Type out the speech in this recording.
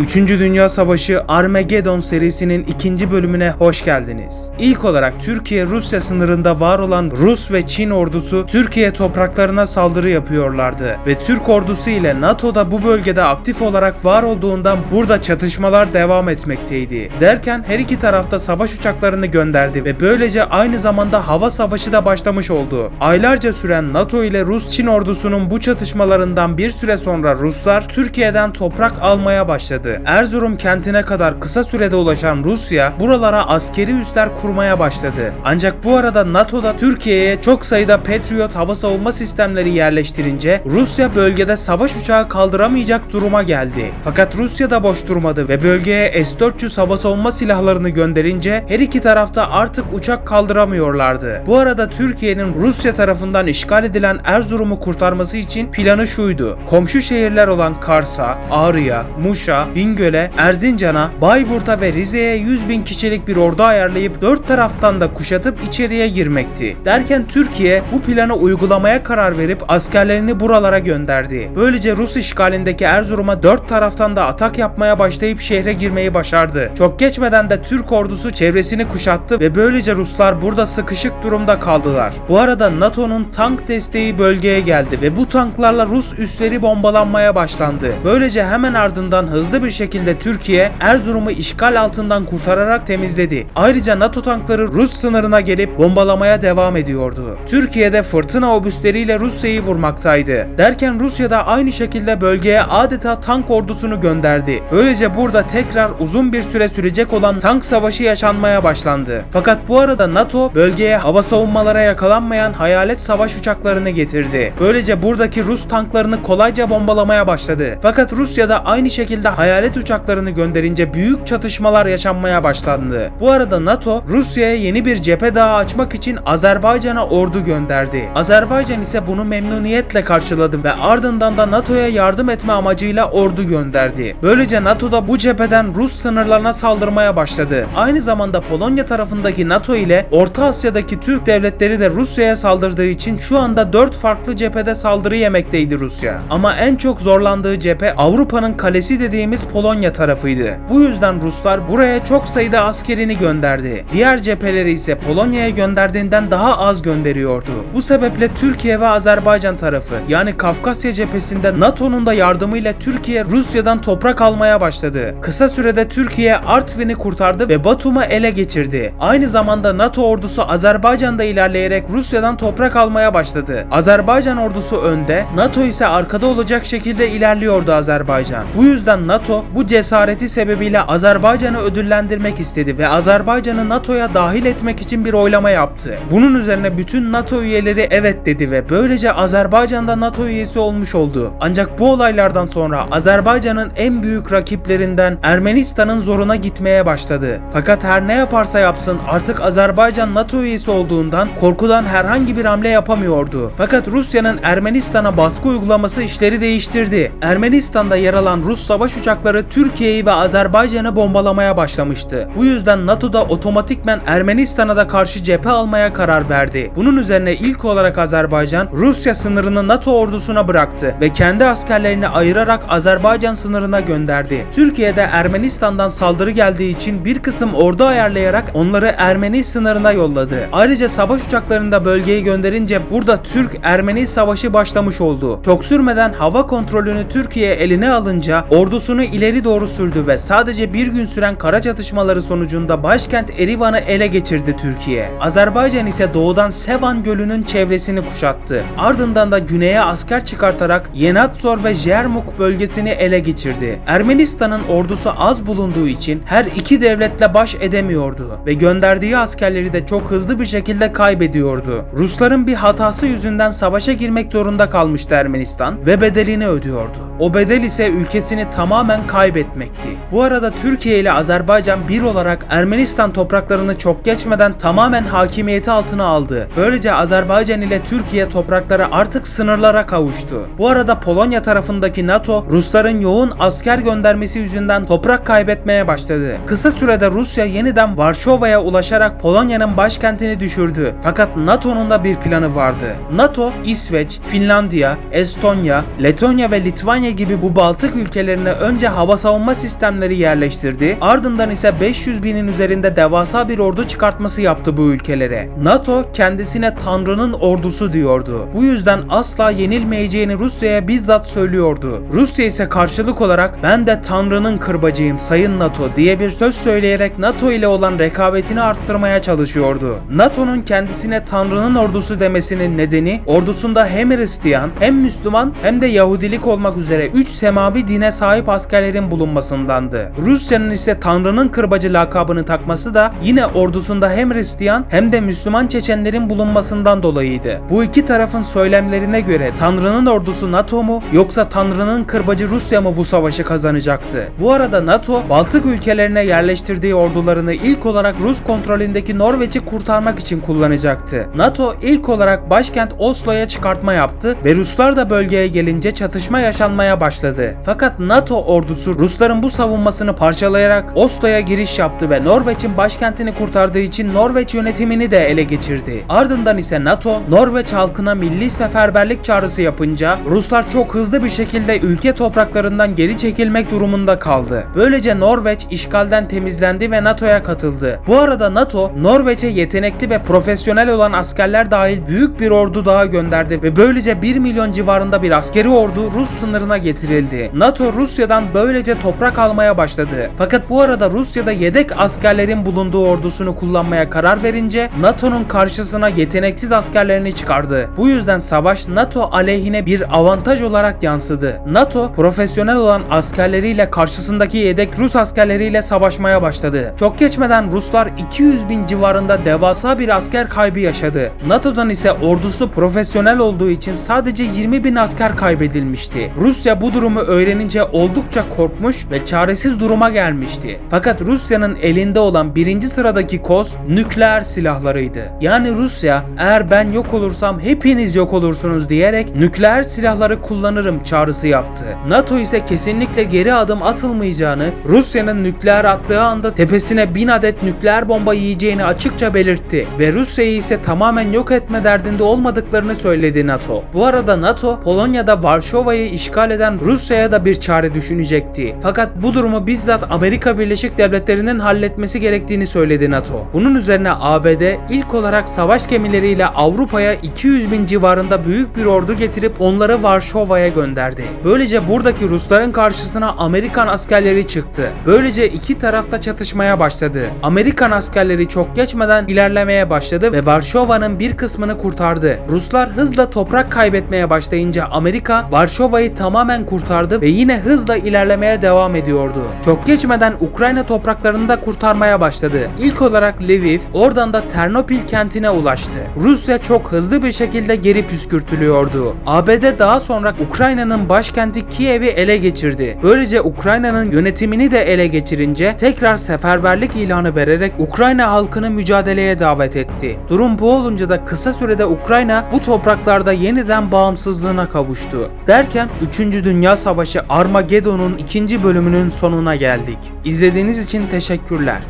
3. Dünya Savaşı Armageddon serisinin ikinci bölümüne hoş geldiniz. İlk olarak Türkiye-Rusya sınırında var olan Rus ve Çin ordusu Türkiye topraklarına saldırı yapıyorlardı ve Türk ordusu ile NATO da bu bölgede aktif olarak var olduğundan burada çatışmalar devam etmekteydi. Derken her iki tarafta savaş uçaklarını gönderdi ve böylece aynı zamanda hava savaşı da başlamış oldu. Aylarca süren NATO ile Rus-Çin ordusunun bu çatışmalarından bir süre sonra Ruslar Türkiye'den toprak almaya başladı. Erzurum kentine kadar kısa sürede ulaşan Rusya buralara askeri üsler kurmaya başladı. Ancak bu arada NATO'da Türkiye'ye çok sayıda Patriot hava savunma sistemleri yerleştirince Rusya bölgede savaş uçağı kaldıramayacak duruma geldi. Fakat Rusya da boş durmadı ve bölgeye S-400 hava savunma silahlarını gönderince her iki tarafta artık uçak kaldıramıyorlardı. Bu arada Türkiye'nin Rusya tarafından işgal edilen Erzurum'u kurtarması için planı şuydu. Komşu şehirler olan Kars'a, Ağrı'ya, Muş'a, Bingöl'e, Erzincan'a, Bayburt'a ve Rize'ye 100 bin kişilik bir ordu ayarlayıp dört taraftan da kuşatıp içeriye girmekti. Derken Türkiye bu planı uygulamaya karar verip askerlerini buralara gönderdi. Böylece Rus işgalindeki Erzurum'a dört taraftan da atak yapmaya başlayıp şehre girmeyi başardı. Çok geçmeden de Türk ordusu çevresini kuşattı ve böylece Ruslar burada sıkışık durumda kaldılar. Bu arada NATO'nun tank desteği bölgeye geldi ve bu tanklarla Rus üsleri bombalanmaya başlandı. Böylece hemen ardından hızlı bir şekilde Türkiye Erzurum'u işgal altından kurtararak temizledi. Ayrıca NATO tankları Rus sınırına gelip bombalamaya devam ediyordu. Türkiye'de fırtına obüsleriyle Rusya'yı vurmaktaydı. Derken Rusya da aynı şekilde bölgeye adeta tank ordusunu gönderdi. Böylece burada tekrar uzun bir süre sürecek olan tank savaşı yaşanmaya başlandı. Fakat bu arada NATO bölgeye hava savunmalara yakalanmayan hayalet savaş uçaklarını getirdi. Böylece buradaki Rus tanklarını kolayca bombalamaya başladı. Fakat Rusya da aynı şekilde hayalet uçaklarını gönderince büyük çatışmalar yaşanmaya başlandı. Bu arada NATO Rusya'ya yeni bir cephe daha açmak için Azerbaycan'a ordu gönderdi. Azerbaycan ise bunu memnuniyetle karşıladı ve ardından da NATO'ya yardım etme amacıyla ordu gönderdi. Böylece NATO da bu cepheden Rus sınırlarına saldırmaya başladı. Aynı zamanda Polonya tarafındaki NATO ile Orta Asya'daki Türk devletleri de Rusya'ya saldırdığı için şu anda 4 farklı cephede saldırı yemekteydi Rusya. Ama en çok zorlandığı cephe Avrupa'nın kalesi dediğimiz Polonya tarafıydı. Bu yüzden Ruslar buraya çok sayıda askerini gönderdi. Diğer cepheleri ise Polonya'ya gönderdiğinden daha az gönderiyordu. Bu sebeple Türkiye ve Azerbaycan tarafı yani Kafkasya cephesinde NATO'nun da yardımıyla Türkiye Rusya'dan toprak almaya başladı. Kısa sürede Türkiye Artvin'i kurtardı ve Batum'u ele geçirdi. Aynı zamanda NATO ordusu Azerbaycan'da ilerleyerek Rusya'dan toprak almaya başladı. Azerbaycan ordusu önde, NATO ise arkada olacak şekilde ilerliyordu Azerbaycan. Bu yüzden NATO bu cesareti sebebiyle Azerbaycan'ı ödüllendirmek istedi ve Azerbaycan'ı NATO'ya dahil etmek için bir oylama yaptı. Bunun üzerine bütün NATO üyeleri evet dedi ve böylece Azerbaycan da NATO üyesi olmuş oldu. Ancak bu olaylardan sonra Azerbaycan'ın en büyük rakiplerinden Ermenistan'ın zoruna gitmeye başladı. Fakat her ne yaparsa yapsın artık Azerbaycan NATO üyesi olduğundan korkudan herhangi bir hamle yapamıyordu. Fakat Rusya'nın Ermenistan'a baskı uygulaması işleri değiştirdi. Ermenistan'da yer alan Rus savaş uçakları Türkiye'yi ve Azerbaycan'ı bombalamaya başlamıştı. Bu yüzden NATO'da otomatikmen Ermenistan'a da karşı cephe almaya karar verdi. Bunun üzerine ilk olarak Azerbaycan Rusya sınırını NATO ordusuna bıraktı ve kendi askerlerini ayırarak Azerbaycan sınırına gönderdi. Türkiye'de Ermenistan'dan saldırı geldiği için bir kısım ordu ayarlayarak onları Ermeni sınırına yolladı. Ayrıca savaş uçaklarını da bölgeye gönderince burada Türk-Ermeni savaşı başlamış oldu. Çok sürmeden hava kontrolünü Türkiye eline alınca ordusunu ileri doğru sürdü ve sadece bir gün süren kara çatışmaları sonucunda başkent Erivan'ı ele geçirdi Türkiye. Azerbaycan ise doğudan Sevan Gölü'nün çevresini kuşattı. Ardından da güneye asker çıkartarak Yenatsor ve Jermuk bölgesini ele geçirdi. Ermenistan'ın ordusu az bulunduğu için her iki devletle baş edemiyordu ve gönderdiği askerleri de çok hızlı bir şekilde kaybediyordu. Rusların bir hatası yüzünden savaşa girmek zorunda kalmıştı Ermenistan ve bedelini ödüyordu. O bedel ise ülkesini tamamen kaybetmekti. Bu arada Türkiye ile Azerbaycan bir olarak Ermenistan topraklarını çok geçmeden tamamen hakimiyeti altına aldı. Böylece Azerbaycan ile Türkiye toprakları artık sınırlara kavuştu. Bu arada Polonya tarafındaki NATO Rusların yoğun asker göndermesi yüzünden toprak kaybetmeye başladı. Kısa sürede Rusya yeniden Varşova'ya ulaşarak Polonya'nın başkentini düşürdü. Fakat NATO'nun da bir planı vardı. NATO, İsveç, Finlandiya, Estonya, Letonya ve Litvanya gibi bu Baltık ülkelerine önce hava savunma sistemleri yerleştirdi. Ardından ise 500 binin üzerinde devasa bir ordu çıkartması yaptı bu ülkelere. NATO kendisine Tanrı'nın ordusu diyordu. Bu yüzden asla yenilmeyeceğini Rusya'ya bizzat söylüyordu. Rusya ise karşılık olarak ben de Tanrı'nın kırbacıyım sayın NATO diye bir söz söyleyerek NATO ile olan rekabetini arttırmaya çalışıyordu. NATO'nun kendisine Tanrı'nın ordusu demesinin nedeni ordusunda hem Hristiyan hem Müslüman hem de Yahudilik olmak üzere 3 semavi dine sahip askerlerin bulunmasındandı. Rusya'nın ise Tanrı'nın kırbacı lakabını takması da yine ordusunda hem Hristiyan hem de Müslüman Çeçenlerin bulunmasından dolayıydı. Bu iki tarafın söylemlerine göre Tanrı'nın ordusu NATO mu yoksa Tanrı'nın kırbacı Rusya mı bu savaşı kazanacaktı? Bu arada NATO Baltık ülkelerine yerleştirdiği ordularını ilk olarak Rus kontrolündeki Norveç'i kurtarmak için kullanacaktı. NATO ilk olarak başkent Oslo'ya çıkartma yaptı ve Ruslar da bölgeye gelince çatışma yaşanmaya başladı. Fakat NATO ordusu Rusların bu savunmasını parçalayarak Oslo'ya giriş yaptı ve Norveç'in başkentini kurtardığı için Norveç yönetimini de ele geçirdi. Ardından ise NATO Norveç halkına milli seferberlik çağrısı yapınca Ruslar çok hızlı bir şekilde ülke topraklarından geri çekilmek durumunda kaldı. Böylece Norveç işgalden temizlendi ve NATO'ya katıldı. Bu arada NATO Norveç'e yetenekli ve profesyonel olan askerler dahil büyük bir ordu daha gönderdi ve böylece 1 milyon civarında bir askeri ordu Rus sınırına getirildi. NATO Rusya'dan böylece toprak almaya başladı. Fakat bu arada Rusya'da yedek askerlerin bulunduğu ordusunu kullanmaya karar verince NATO'nun karşısına yeteneksiz askerlerini çıkardı. Bu yüzden savaş NATO aleyhine bir avantaj olarak yansıdı. NATO profesyonel olan askerleriyle karşısındaki yedek Rus askerleriyle savaşmaya başladı. Çok geçmeden Ruslar 200 bin civarında devasa bir asker kaybı yaşadı. NATO'dan ise ordusu profesyonel olduğu için sadece 20 bin asker kaybedilmişti. Rusya bu durumu öğrenince oldukça korkmuş ve çaresiz duruma gelmişti. Fakat Rusya'nın elinde olan birinci sıradaki koz nükleer silahlarıydı. Yani Rusya eğer ben yok olursam hepiniz yok olursunuz diyerek nükleer silahları kullanırım çağrısı yaptı. NATO ise kesinlikle geri adım atılmayacağını, Rusya'nın nükleer attığı anda tepesine bin adet nükleer bomba yiyeceğini açıkça belirtti ve Rusya'yı ise tamamen yok etme derdinde olmadıklarını söyledi NATO. Bu arada NATO, Polonya'da Varşova'yı işgal eden Rusya'ya da bir çare düşünecekti. Fakat bu durumu bizzat Amerika Birleşik Devletleri'nin halletmesi gerektiğini söyledi NATO. Bunun üzerine ABD ilk olarak savaş gemileriyle Avrupa'ya 200 bin civarında büyük bir ordu getirip onları Varşova'ya gönderdi. Böylece buradaki Rusların karşısına Amerikan askerleri çıktı. Böylece iki tarafta çatışmaya başladı. Amerikan askerleri çok geçmeden ilerlemeye başladı ve Varşova'nın bir kısmını kurtardı. Ruslar hızla toprak kaybetmeye başlayınca Amerika Varşova'yı tamamen kurtardı ve yine hızla ilerlemeye devam ediyordu. Çok geçmeden Ukrayna topraklarını da kurtarmaya başladı. İlk olarak Lviv, oradan da Ternopil kentine ulaştı. Rusya çok hızlı bir şekilde geri püskürtülüyordu. ABD daha sonra Ukrayna'nın başkenti Kiev'i ele geçirdi. Böylece Ukrayna'nın yönetimini de ele geçirince tekrar seferberlik ilanı vererek Ukrayna halkını mücadeleye davet etti. Durum bu olunca da kısa sürede Ukrayna bu topraklarda yeniden bağımsızlığına kavuştu. Derken 3. Dünya Savaşı Armageddon'un ikinci bölümünün sonuna geldik. İzlediğiniz için teşekkürler.